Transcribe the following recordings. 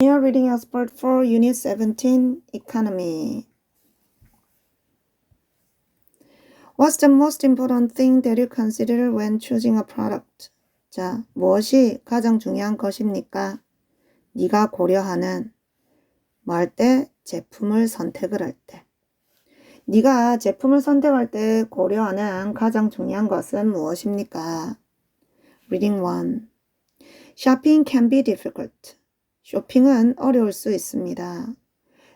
Here reading expert for Unit 17 Economy. What's the most important thing that you consider when choosing a product? 자, 무엇이 가장 중요한 것입니까? 네가 고려하는 뭐 할 때? 제품을 선택을 할 때. 네가 제품을 선택할 때 고려하는 가장 중요한 것은 무엇입니까? Reading 1. Shopping can be difficult. 쇼핑은 어려울 수 있습니다.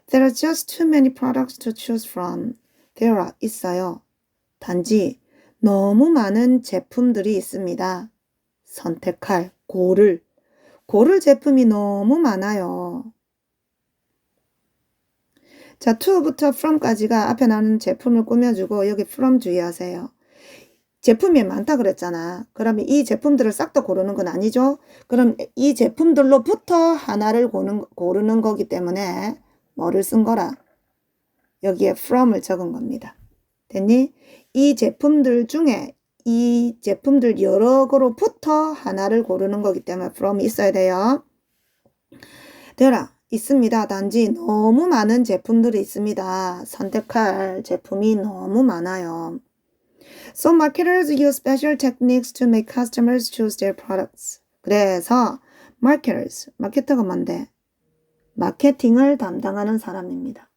There are just too many products to choose from. There are 있어요. 단지 너무 많은 제품들이 있습니다. 선택할, 고를. 고를 제품이 너무 많아요. 자, to부터 from까지가 앞에 나오는 제품을 꾸며주고 여기 from 주의하세요. 제품이 많다 그랬잖아. 그러면 이 제품들을 싹 다 고르는 건 아니죠? 그럼 이 제품들로부터 하나를 고르는, 고르는 거기 때문에 뭐를 쓴 거라? 여기에 from을 적은 겁니다. 됐니? 이 제품들 중에 이 제품들 여러 거로부터 하나를 고르는 거기 때문에 from이 있어야 돼요. 되라. 있습니다. 단지 너무 많은 제품들이 있습니다. 선택할 제품이 너무 많아요. So marketers use special techniques to make customers choose their products. 그래서 marketers, 마케터가 뭔데? 마케팅을 담당하는 사람입니다.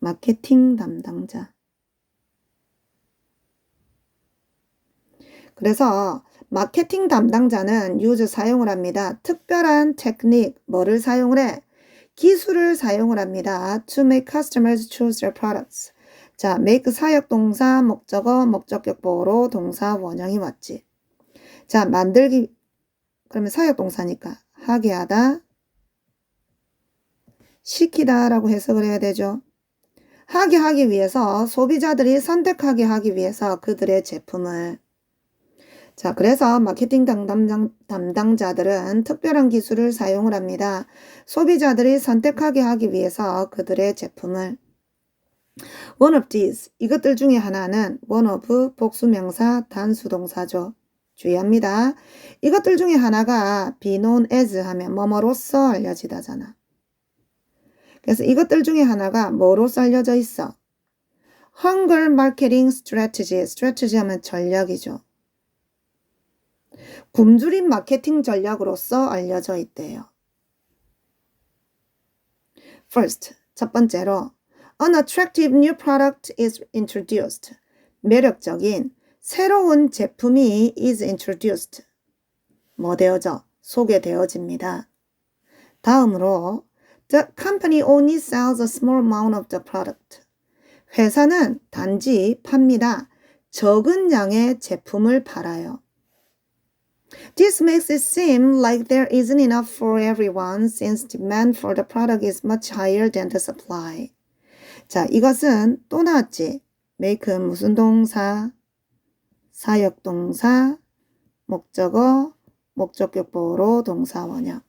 마케팅 담당자. 그래서 마케팅 담당자는 use 사용을 합니다. 특별한 테크닉, 뭐를 사용을 해? 기술을 사용을 합니다. To make customers choose their products. 자, make 사역 동사, 목적어, 목적격 보호로 동사 원형이 왔지. 자, 만들기 그러면 사역 동사니까 하게 하다, 시키다라고 해석을 해야 되죠. 하게 하기 위해서 소비자들이 선택하게 하기 위해서 그들의 제품을 자, 그래서 마케팅 담당, 담당자들은 특별한 기술을 사용을 합니다. 소비자들이 선택하게 하기 위해서 그들의 제품을 One of these, 이것들 중에 하나는 one of 복수명사 단수동사죠. 주의합니다. 이것들 중에 하나가 be known as 하면 뭐뭐로써 알려지다잖아. 그래서 이것들 중에 하나가 뭐로써 알려져 있어? Hunger Marketing Strategy, strategy 하면 전략이죠. 굶주린 마케팅 전략으로서 알려져 있대요. First, 첫 번째로 An attractive new product is introduced. 매력적인 새로운 제품이 is introduced. 뭐 되어져? 소개되어집니다. 다음으로 The company only sells a small amount of the product. 회사는 단지 팝니다. 적은 양의 제품을 팔아요. This makes it seem like there isn't enough for everyone since demand for the product is much higher than the supply. 자, 이것은 또 나왔지. make는 무슨 동사? 사역 동사, 목적어, 목적격 보호로 동사 원형.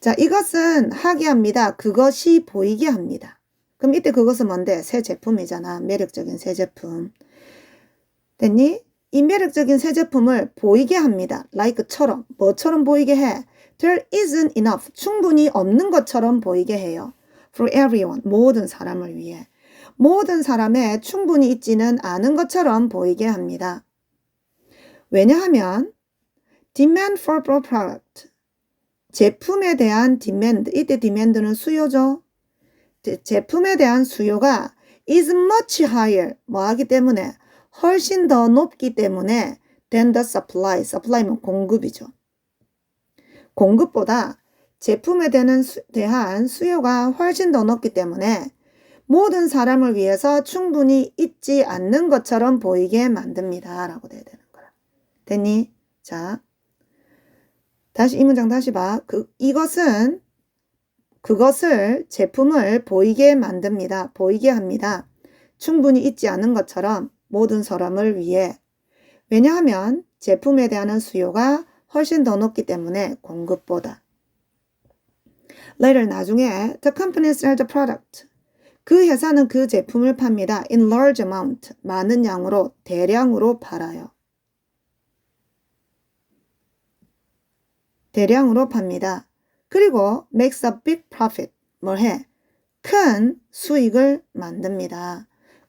자, 이것은 하게 합니다. 그것이 보이게 합니다. 그럼 이때 그것은 뭔데? 새 제품이잖아. 매력적인 새 제품. 됐니? 이 매력적인 새 제품을 보이게 합니다. like처럼 뭐처럼 보이게 해? There isn't enough. 충분히 없는 것처럼 보이게 해요. For everyone. 모든 사람을 위해. 모든 사람에 충분히 있지는 않은 것처럼 보이게 합니다. 왜냐하면 demand for product. 제품에 대한 demand. 이때 demand는 수요죠. 제품에 대한 수요가 is much higher. 뭐 하기 때문에 훨씬 더 높기 때문에 than the supply. supply면 공급이죠. 공급보다 제품에 대한, 수요가 훨씬 더 높기 때문에 모든 사람을 위해서 충분히 있지 않는 것처럼 보이게 만듭니다. 라고 돼야 되는 거야. 됐니? 자, 다시 이 문장 다시 봐. 그, 이것은 그것을 제품을 보이게 만듭니다. 보이게 합니다. 충분히 있지 않은 것처럼 모든 사람을 위해. 왜냐하면 제품에 대한 수요가 훨씬 더 높기 때문에 공급보다. Later 나중에 the company sells the product. 그 회사는 그 제품을 팝니다. in large amount. 많은 양으로 대량으로 팔아요. 대량으로 팝니다. 그리고 makes a big profit. 뭘 해? 큰 수익을 만듭니다.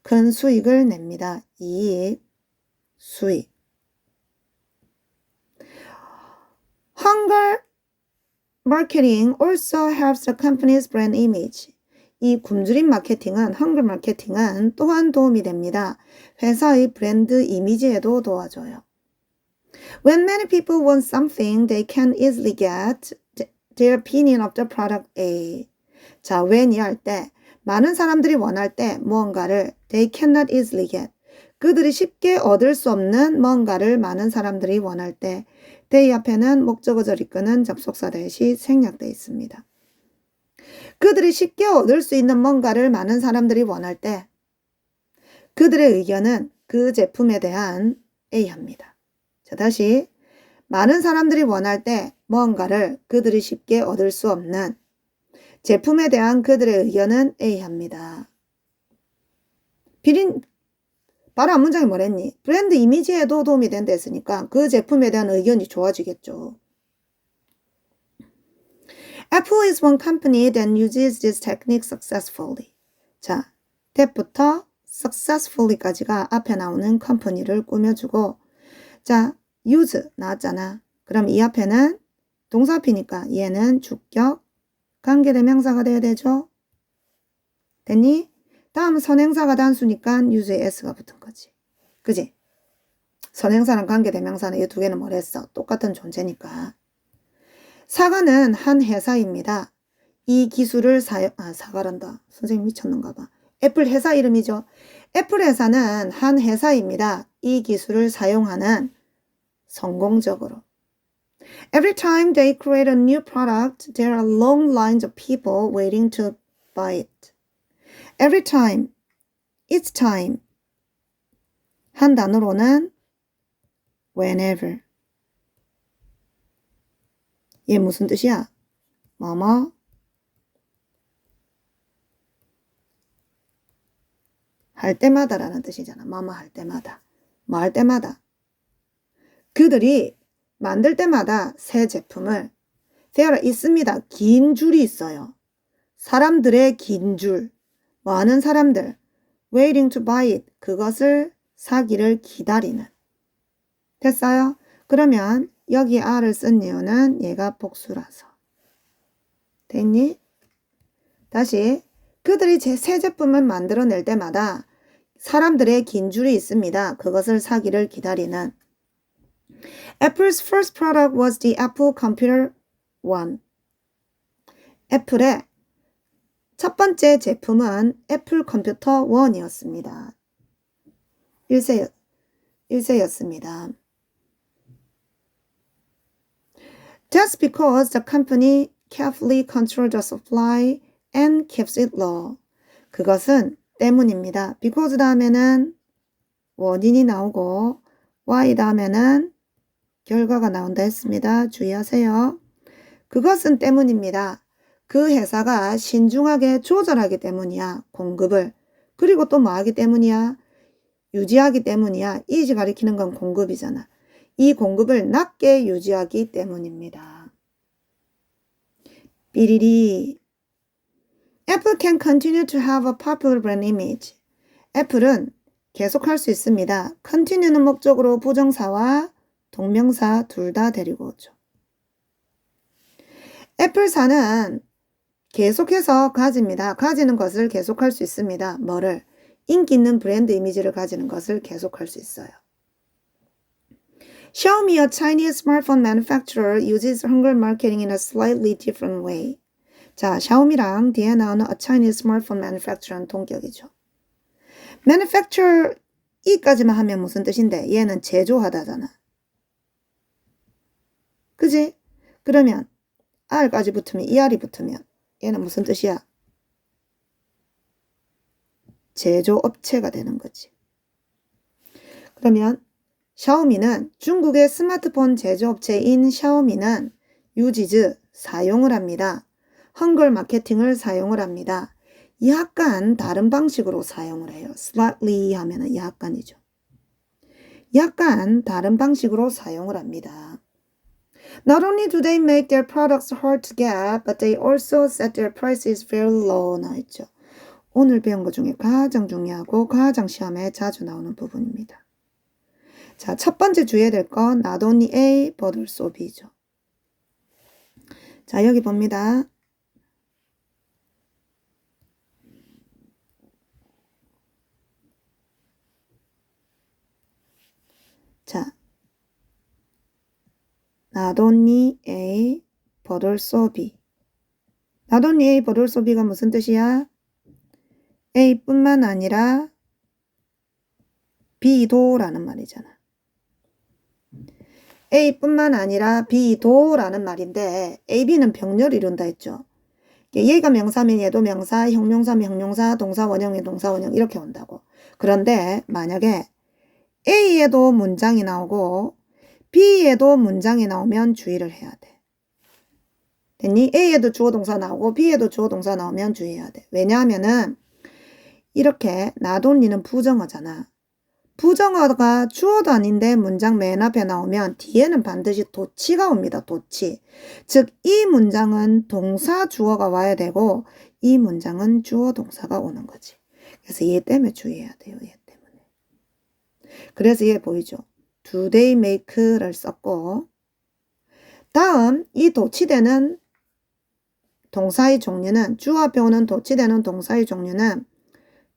큰 수익을 냅니다. 이익, 수익. Hunger marketing also helps the company's brand image. 이 굶주림 마케팅은, 헝글 마케팅은 또한 도움이 됩니다. 회사의 브랜드 이미지에도 도와줘요. When many people want something, they can easily get their opinion of the product A. 자, when이 할 때, 많은 사람들이 원할 때 무언가를 they cannot easily get. 그들이 쉽게 얻을 수 없는 뭔가를 많은 사람들이 원할 때 they 앞에는 목적어절 이끄는 접속사 대시 생략되어 있습니다. 그들이 쉽게 얻을 수 있는 뭔가를 많은 사람들이 원할 때 그들의 의견은 그 제품에 대한 A합니다. 자, 다시 많은 사람들이 원할 때 뭔가를 그들이 쉽게 얻을 수 없는 제품에 대한 그들의 의견은 A합니다. 비린 바로 앞 문장이 뭐랬니? 브랜드 이미지에도 도움이 된다 했으니까 그 제품에 대한 의견이 좋아지겠죠. Apple is one company that uses this technique successfully. 자, that부터 successfully까지가 앞에 나오는 컴퍼니를 꾸며주고 자, use 나왔잖아. 그럼 이 앞에는 동사피니까 얘는 주격 관계대명사가 돼야 되죠. 됐니? 다음 선행사가 단수니까 use에 s가 붙은 거지. 그지? 선행사랑 관계대명사는 이 두 개는 뭐랬어? 똑같은 존재니까. 사과는 한 회사입니다. 이 기술을 사용, 아, 사과란다. 선생님 미쳤는가 봐. 애플 회사 이름이죠. 애플 회사는 한 회사입니다. 이 기술을 사용하는 성공적으로. Every time they create a new product, there are long lines of people waiting to buy it. Every time, each time. 한 단어로는 whenever. 얘 무슨 뜻이야? 뭐뭐 할 때마다라는 뜻이잖아. 뭐뭐 할 때마다. 뭐 할 때마다. 그들이 만들 때마다 새 제품을 there 있습니다. 긴 줄이 있어요. 사람들의 긴 줄. 많은 사람들. waiting to buy it. 그것을 사기를 기다리는. 됐어요? 그러면 여기 R을 쓴 이유는 얘가 복수라서. 됐니? 다시 그들이 제 새 제품을 만들어낼 때마다 사람들의 긴 줄이 있습니다. 그것을 사기를 기다리는. Apple's first product was the Apple Computer One. 애플의 첫 번째 제품은 애플 컴퓨터 1이었습니다. 1세, 1세였습니다. That's because the company carefully controls the supply and keeps it low. 그것은 때문입니다. because 다음에는 원인이 나오고 why 다음에는 결과가 나온다 했습니다. 주의하세요. 그것은 때문입니다. 그 회사가 신중하게 조절하기 때문이야. 공급을. 그리고 또 뭐 하기 때문이야? 유지하기 때문이야. 이지 가리키는 건 공급이잖아. 이 공급을 낮게 유지하기 때문입니다. 삐리리 Apple can continue to have a popular brand image. 애플은 계속할 수 있습니다. continue는 목적으로 부정사와 동명사 둘 다 데리고 오죠. 애플사는 계속해서 가집니다. 가지는 것을 계속할 수 있습니다. 뭐를? 인기 있는 브랜드 이미지를 가지는 것을 계속할 수 있어요. Xiaomi, a Chinese smartphone manufacturer, uses hunger marketing in a slightly different way. 자, 샤오미랑 뒤에 나오는 a Chinese smartphone manufacturer는 동격이죠. manufacture 이까지만 하면 무슨 뜻인데 얘는 제조하다잖아. 그지? 그러면 R까지 붙으면 ER이 붙으면 얘는 무슨 뜻이야? 제조업체가 되는 거지. 그러면 샤오미는 중국의 스마트폰 제조업체인 샤오미는 유지즈 사용을 합니다. 헝글 마케팅을 사용을 합니다. 약간 다른 방식으로 사용을 해요. slightly 하면은 약간이죠. 약간 다른 방식으로 사용을 합니다. Not only do they make their products hard to get, but they also set their prices very low 나와 있죠. 오늘 배운 것 중에 가장 중요하고 가장 시험에 자주 나오는 부분입니다. 자, 첫 번째 주의해야 될 건 not only A, but also B죠. 자, 여기 봅니다. 자, not only A, but also B가 무슨 뜻이야? A뿐만 아니라 B도라는 말이잖아. A뿐만 아니라 B도라는 말인데 A, B는 병렬 이룬다 했죠. 얘가 명사면 얘도 명사, 형용사면 형용사, 동사 원형이 동사 원형 이렇게 온다고. 그런데 만약에 A에도 문장이 나오고 B에도 문장이 나오면 주의를 해야 돼. 됐니? A에도 주어 동사 나오고 B에도 주어 동사 나오면 주의해야 돼. 왜냐하면은 이렇게 나돈니는 부정어잖아. 부정어가 주어도 아닌데 문장 맨 앞에 나오면 뒤에는 반드시 도치가 옵니다. 도치. 즉, 이 문장은 동사 주어가 와야 되고 이 문장은 주어 동사가 오는 거지. 그래서 얘 때문에 주의해야 돼요. 얘 때문에. 그래서 얘 보이죠? Do they make를 썼고 다음 이 도치되는 동사의 종류는 앞에 오는 도치되는 동사의 종류는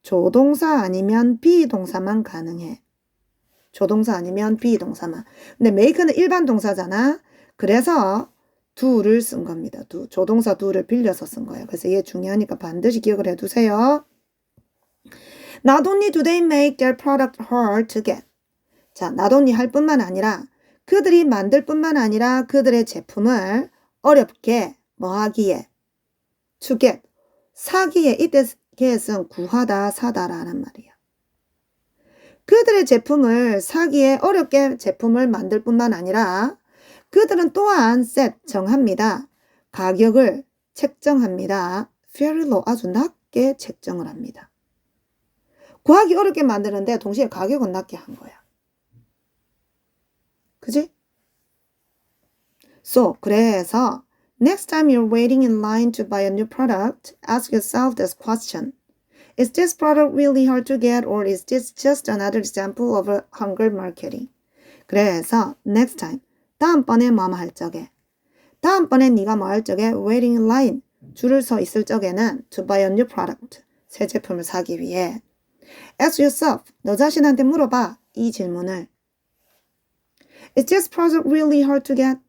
조동사 아니면 비동사만 가능해. 조동사 아니면 비동사만. 근데 make는 일반 동사잖아. 그래서 do를 쓴 겁니다. do. 조동사 do를 빌려서 쓴 거예요. 그래서 얘 중요하니까 반드시 기억을 해두세요. Not only do they make their product hard to get. 자, only 할 뿐만 아니라 그들이 만들 뿐만 아니라 그들의 제품을 어렵게 뭐 하기에 to get 사기에 이때 get은 구하다 사다라는 말이야. 그들의 제품을 사기에 어렵게 제품을 만들 뿐만 아니라 그들은 또한 set 정합니다. 가격을 책정합니다. low 아주 낮게 책정을 합니다. 구하기 어렵게 만드는데 동시에 가격은 낮게 한 거야. 그지? So, 그래서 next time you're waiting in line to buy a new product, ask yourself this question. Is this product really hard to get or is this just another example of a hunger marketing? 그래서 next time, 다음번에 뭐뭐 할 적에 다음번에 네가 뭐 할 적에 waiting in line, 줄을 서 있을 적에는 to buy a new product, 새 제품을 사기 위해 ask yourself, 너 자신한테 물어봐 이 질문을 Is this product really hard to get?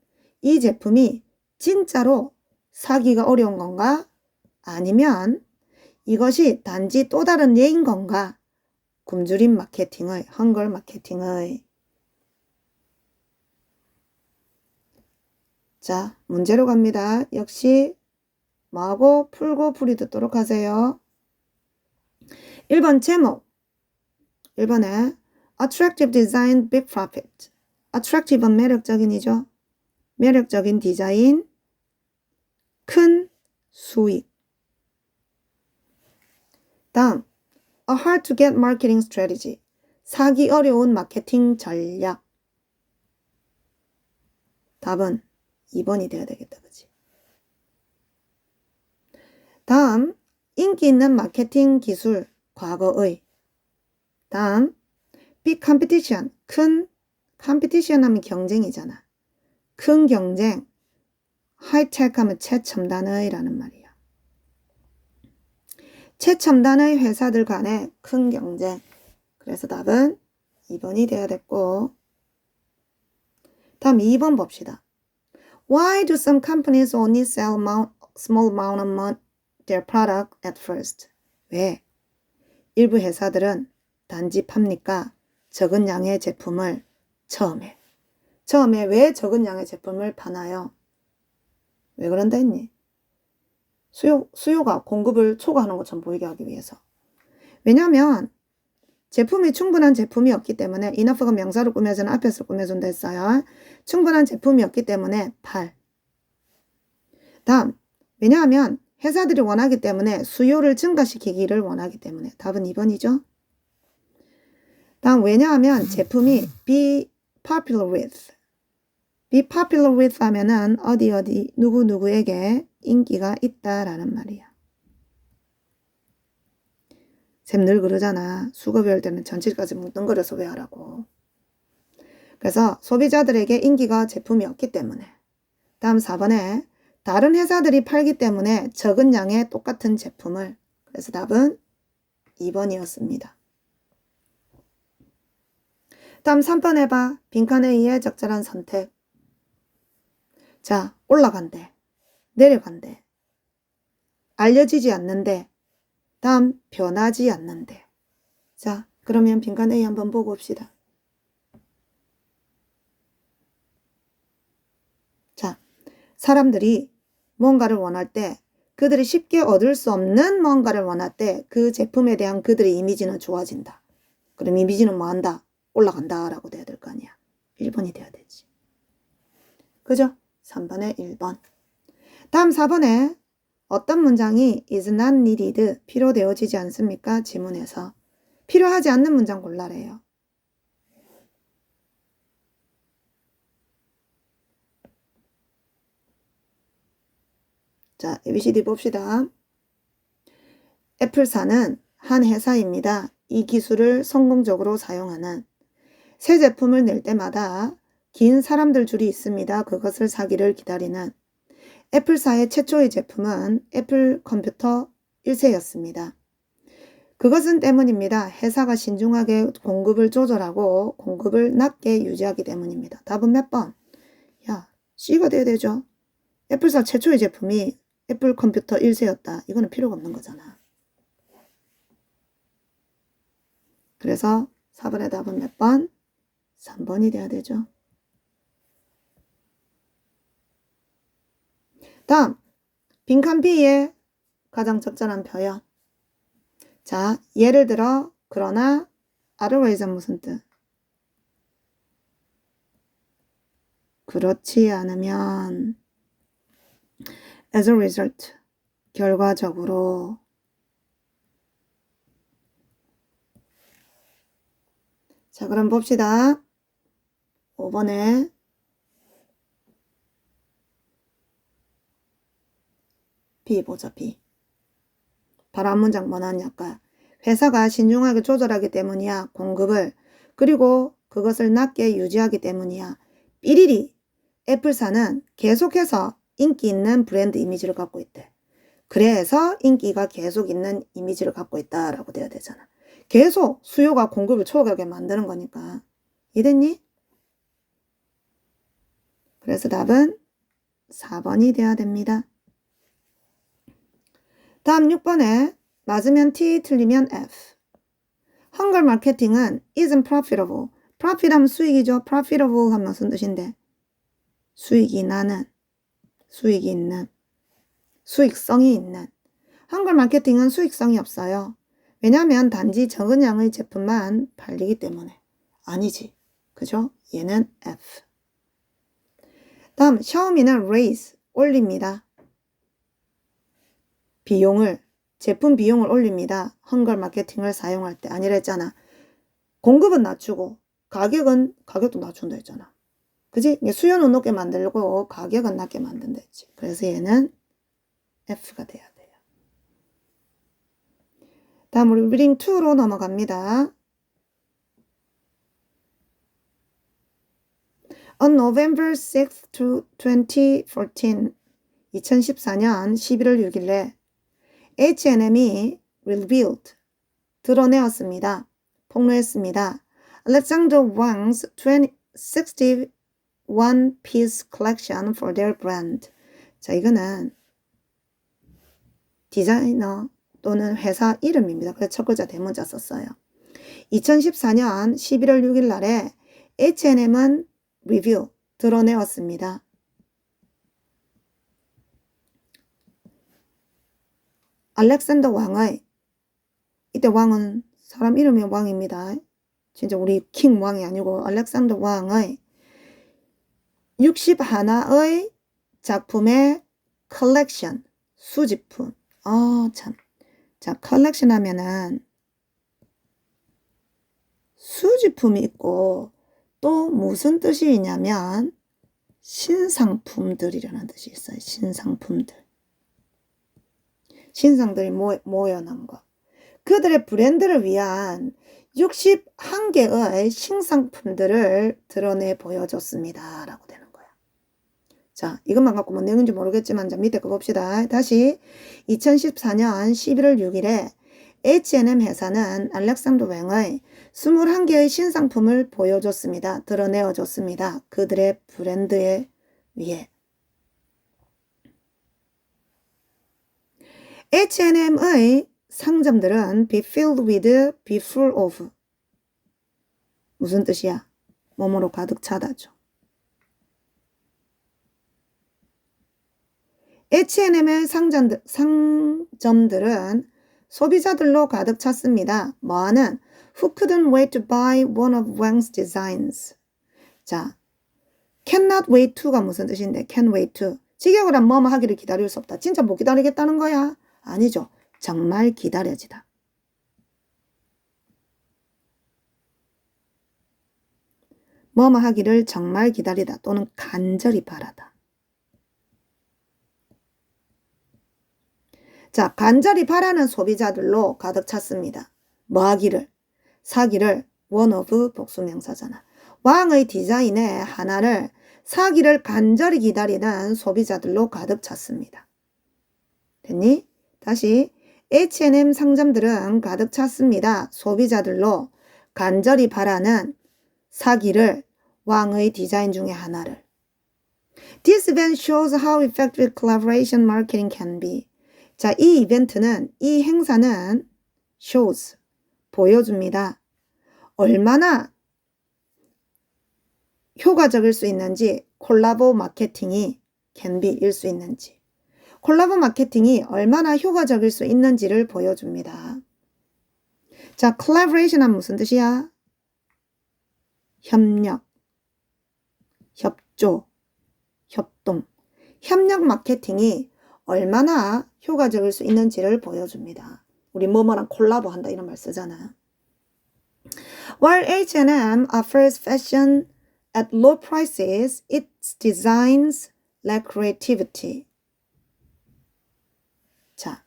이 제품이 진짜로 사기가 어려운 건가? 아니면 이것이 단지 또 다른 예인 건가? 굶주린 마케팅의, 헝걸 마케팅의. 자, 문제로 갑니다. 역시 뭐하고 풀고 풀이 듣도록 하세요. 1번 제목. 1번에 Attractive Design Big Profit. Attractive은 매력적인이죠. 매력적인 디자인, 큰 수익. 다음, a hard to get marketing strategy. 사기 어려운 마케팅 전략. 답은 2번이 돼야 되겠다. 그지? 다음, 인기 있는 마케팅 기술, 과거의. 다음, big competition, 큰 컴피티션 하면 경쟁이잖아. 큰 경쟁. 하이테크 하면 최첨단의라는 말이야. 최첨단의 회사들 간의 큰 경쟁. 그래서 답은 2번이 돼야 됐고 다음 2번 봅시다. Why do some companies only sell small amount of their product at first? 왜? 일부 회사들은 단지 팝니까? 적은 양의 제품을 처음에. 처음에 왜 적은 양의 제품을 파나요? 왜 그런다 했니? 수요, 수요가 공급을 초과하는 것처럼 보이게 하기 위해서. 왜냐하면 제품이 충분한 제품이 없기 때문에 이너프가 명사를 꾸며주는 앞에서 꾸며준다 했어요. 충분한 제품이 없기 때문에 팔. 다음, 왜냐하면 회사들이 원하기 때문에 수요를 증가시키기를 원하기 때문에 답은 2번이죠. 다음, 왜냐하면 제품이 비 popular with. be popular with 하면은 어디 어디 누구 누구에게 인기가 있다라는 말이야. 쌤 늘 그러잖아. 수거 배울 때는 전치까지 뭉뚱그려서 외우라고. 그래서 소비자들에게 인기가 제품이 없기 때문에. 다음 4번에 다른 회사들이 팔기 때문에 적은 양의 똑같은 제품을. 그래서 답은 2번이었습니다. 다음 3번 해봐. 빈칸에 의해 적절한 선택. 자, 올라간대. 내려간대. 알려지지 않는데. 다음, 변하지 않는데. 자, 그러면 빈칸 A 한번 보고 봅시다. 자, 사람들이 뭔가를 원할 때 그들이 쉽게 얻을 수 없는 뭔가를 원할 때 그 제품에 대한 그들의 이미지는 좋아진다. 그럼 이미지는 뭐 한다? 올라간다 라고 돼야 될 거 아니야. 1번이 돼야 되지. 그죠? 3번에 1번. 다음 4번에 어떤 문장이 is not needed 필요되어지지 않습니까? 지문에서 필요하지 않는 문장 골라래요. 자, ABCD 봅시다. 애플사는 한 회사입니다. 이 기술을 성공적으로 사용하는 새 제품을 낼 때마다 긴 사람들 줄이 있습니다. 그것을 사기를 기다리는 애플사의 최초의 제품은 애플 컴퓨터 1세였습니다. 그것은 때문입니다. 회사가 신중하게 공급을 조절하고 공급을 낮게 유지하기 때문입니다. 답은 몇 번? 야, C가 돼야 되죠. 애플사 최초의 제품이 애플 컴퓨터 1세였다. 이거는 필요가 없는 거잖아. 그래서 4번의 답은 몇 번? 3번이 돼야 되죠. 다음, 빈칸 B의 가장 적절한 표현. 자, 예를 들어, 그러나, otherwise는 무슨 뜻? 그렇지 않으면, as a result, 결과적으로, 자, 그럼 봅시다. 5번에 B 보자, B. 한 문장 뭐 나왔냐까. 회사가 신중하게 조절하기 때문이야. 공급을. 그리고 그것을 낮게 유지하기 때문이야. 삐리리. 애플사는 계속해서 인기 있는 브랜드 이미지를 갖고 있대. 그래서 인기가 계속 있는 이미지를 갖고 있다라고 돼야 되잖아. 계속 수요가 공급을 초과하게 만드는 거니까. 이해됐니? 그래서 답은 4번이 돼야 됩니다. 다음 6번에 맞으면 T, 틀리면 F. 한글 마케팅은 isn't profitable. profit 하면 수익이죠. profitable 하면 무슨 뜻인데? 수익이 나는, 수익이 있는, 수익성이 있는. 한글 마케팅은 수익성이 없어요. 왜냐하면 단지 적은 양의 제품만 팔리기 때문에. 아니지. 그죠? 얘는 F. 다음, 샤오미는 raise, 올립니다. 비용을 제품 비용을 올립니다. 헝걸 마케팅을 사용할 때 아니라 했잖아. 공급은 낮추고 가격은 가격도 낮춘다 했잖아. 그지? 수요는 높게 만들고 가격은 낮게 만든다 했지. 그래서 얘는 F가 돼야 돼요. 다음 우리 리딩 2로 넘어갑니다. On November 6th to 2014, 2014년 11월 6일에 H&M이 revealed, 드러내었습니다. 폭로했습니다. Alexander Wang's 20, 61 piece collection for their brand. 자, 이거는 디자이너 또는 회사 이름입니다. 그래서 첫 글자 대문자 썼어요. 2014년 11월 6일 날에 H&M은 리뷰 드러내었습니다. 알렉산더 왕의 이때 왕은 사람 이름이 왕입니다. 진짜 우리 킹 왕이 아니고 알렉산더 왕의 61의 작품의 컬렉션 수집품. 아 참. 자 컬렉션 하면은 수집품이 있고 또 무슨 뜻이 있냐면 신상품들이라는 뜻이 있어요. 신상품들. 신상들이 모, 모여난 거. 그들의 브랜드를 위한 61개의 신상품들을 드러내 보여줬습니다. 라고 되는 거야. 자, 이것만 갖고 뭔 내용인지 모르겠지만, 자, 밑에 거 봅시다. 다시 2014년 11월 6일에 H&M 회사는 알렉산더 웽의 21개의 신상품을 보여줬습니다. 드러내어줬습니다. 그들의 브랜드에 위해. H&M의 상점들은 be filled with, be full of. 무슨 뜻이야? 몸으로 가득 차다죠. H&M의 상점들, 상점들은 소비자들로 가득 찼습니다. 뭐하는? Who couldn't wait to buy one of Wang's designs. 자, cannot wait to가 무슨 뜻인데? can wait to. 직역을 한 뭐뭐 하기를 기다릴 수 없다. 진짜 못 기다리겠다는 거야? 아니죠. 정말 기다려지다. 뭐뭐 하기를 정말 기다리다 또는 간절히 바라다. 자, 간절히 바라는 소비자들로 가득 찼습니다. 뭐 하기를? 사기를 of 복수명사잖아. 왕의 디자인의 하나를 사기를 간절히 기다리는 소비자들로 가득 찼습니다. 됐니? 다시 H&M 상점들은 가득 찼습니다. 소비자들로 간절히 바라는 사기를 왕의 디자인 중에 하나를. This event shows how effective collaboration marketing can be. 자, 이 이벤트는, 이 행사는 shows, 보여줍니다. 얼마나 효과적일 수 있는지, 콜라보 마케팅이 be일 수 있는지. 콜라보 마케팅이 얼마나 효과적일 수 있는지를 보여줍니다. 자, collaboration은 무슨 뜻이야? 협력, 협조, 협동. 협력 마케팅이 얼마나 효과적일 수 있는지를 보여줍니다. 우리 뭐뭐랑 콜라보 한다 이런 말 쓰잖아. While H&M offers fashion at low prices, its designs lack creativity. 자.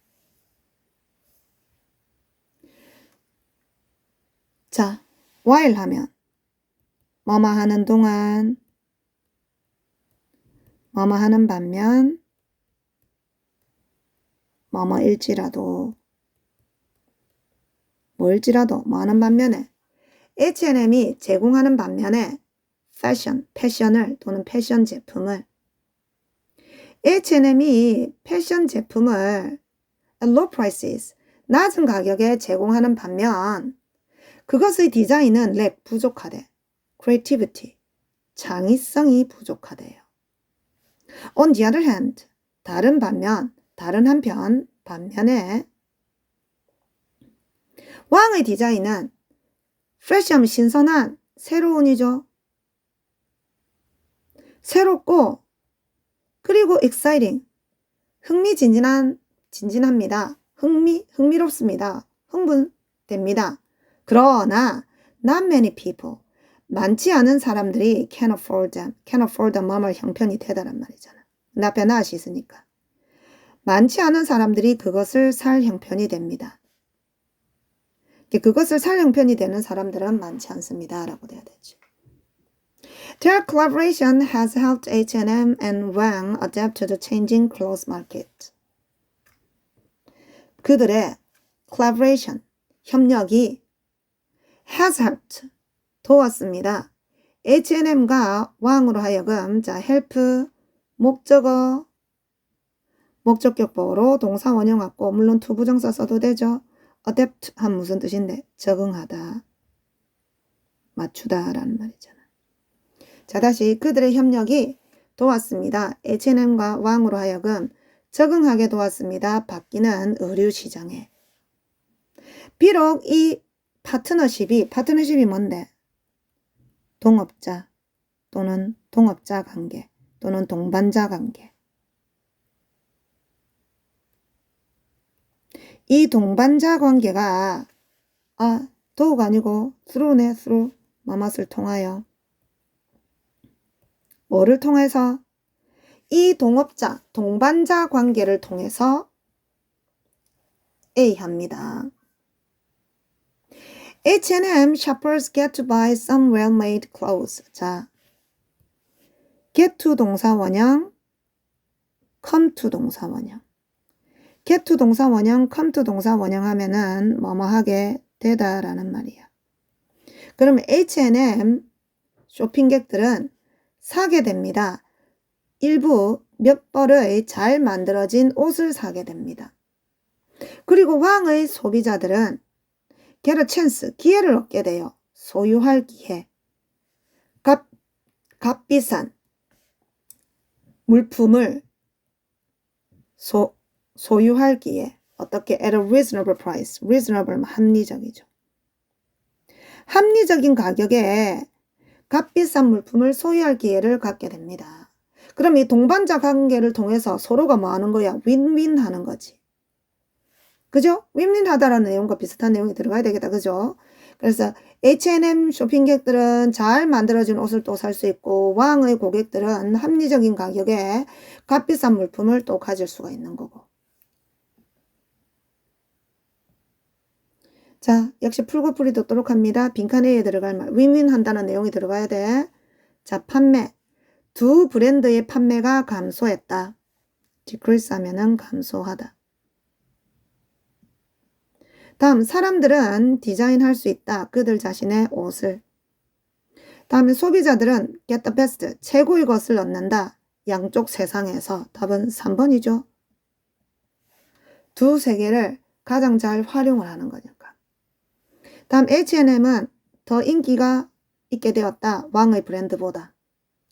자, while 하면 뭐뭐 하는 동안 뭐뭐 하는 반면 뭐뭐일지라도 뭘지라도 뭐 하는 반면에 H&M이 제공하는 반면에 패션, 패션을 또는 패션 제품을 H&M이 패션 제품을 at low prices, 낮은 가격에 제공하는 반면 그것의 디자인은 lack, 부족하대. creativity, 창의성이 부족하대요. On the other hand, 다른 반면, 다른 한편, 반면에 왕의 디자인은 프레시하면 신선한, 새로운이죠. 새롭고 그리고 exciting, 흥미진진한, 진진합니다. 흥미, 흥미롭습니다. 흥분됩니다. 그러나 not many people, 많지 않은 사람들이 can afford them, can afford the 뭐뭐 형편이 되다란 말이잖아. 나앞에 not 있으니까. 많지 않은 사람들이 그것을 살 형편이 됩니다. 그것을 살 형편이 되는 사람들은 많지 않습니다. 라고 돼야 되죠. Their collaboration has helped H&M and Wang adapt to the changing clothes market. 그들의 collaboration, 협력이 has helped, 도왔습니다. H&M과 왕으로 하여금 자 help 목적어 목적격보로 동사 원형 갖고 물론 투부정사 써도 되죠. adapt 한 무슨 뜻인데 적응하다 맞추다 라는 말이잖아. 자 다시 그들의 협력이 도왔습니다. H&M과 왕으로 하여금 적응하게 도왔습니다. 바뀌는 의류 시장에. 비록 이 파트너십이 파트너십이 뭔데? 동업자 또는 동업자 관계 또는 동반자 관계. 이 동반자 관계가 아 더욱 아니고 through네 through 마맛을 통하여 뭐를 통해서? 이 동업자, 동반자 관계를 통해서 A 합니다. H&M shoppers get to buy some well-made clothes. 자, get to 동사 원형, come to 동사 원형. Get 동사 원형, come to 동사 원형 하면은 뭐뭐 하게 되다라는 말이야. 그러면 H&M 쇼핑객들은 사게 됩니다. 일부 몇 벌의 잘 만들어진 옷을 사게 됩니다. 그리고 왕의 소비자들은 get a chance, 기회를 얻게 돼요. 소유할 기회. 값, 값비싼 물품을 소, 소유할 기회. 어떻게? at a reasonable price. reasonable, 합리적이죠. 합리적인 가격에 값비싼 물품을 소유할 기회를 갖게 됩니다. 그럼 이 동반자 관계를 통해서 서로가 뭐 하는 거야? 윈윈 하는 거지. 그죠? 윈윈 하다라는 내용과 비슷한 내용이 들어가야 되겠다. 그죠? 그래서 H&M 쇼핑객들은 잘 만들어진 옷을 또 살 수 있고 왕의 고객들은 합리적인 가격에 값비싼 물품을 또 가질 수가 있는 거고. 자, 역시 풀고 풀이 돕도록 합니다. 빈칸에 들어갈 말, 윈윈 한다는 내용이 들어가야 돼. 자, 판매. 두 브랜드의 판매가 감소했다. decrease 하면은 감소하다. 다음, 사람들은 디자인할 수 있다. 그들 자신의 옷을. 다음에 소비자들은 get the best, 최고의 것을 얻는다. 양쪽 세상에서. 답은 3번이죠. 두 세계를 가장 잘 활용을 하는 거니까. 다음 H&M은 더 인기가 있게 되었다. 왕의 브랜드보다.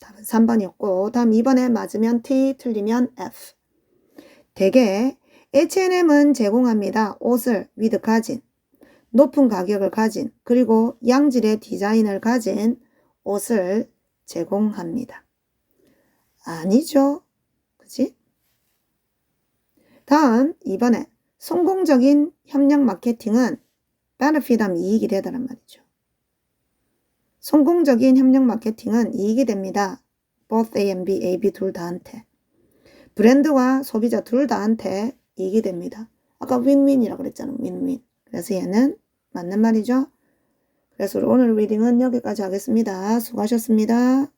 답은 3번이었고 다음 2번에 맞으면 T, 틀리면 F. 대개 H&M은 제공합니다. 옷을 위드 가진, 높은 가격을 가진, 그리고 양질의 디자인을 가진 옷을 제공합니다. 아니죠. 그지? 다음 2번에 성공적인 협력 마케팅은 베네핏함 이익이 되다란 말이죠. 성공적인 협력 마케팅은 이익이 됩니다. both A and B, A, B 둘 다한테. 브랜드와 소비자 둘 다한테 이익이 됩니다. 아까 윈윈이라고 그랬잖아. 윈윈. 그래서 얘는 맞는 말이죠. 그래서 오늘 리딩은 여기까지 하겠습니다. 수고하셨습니다.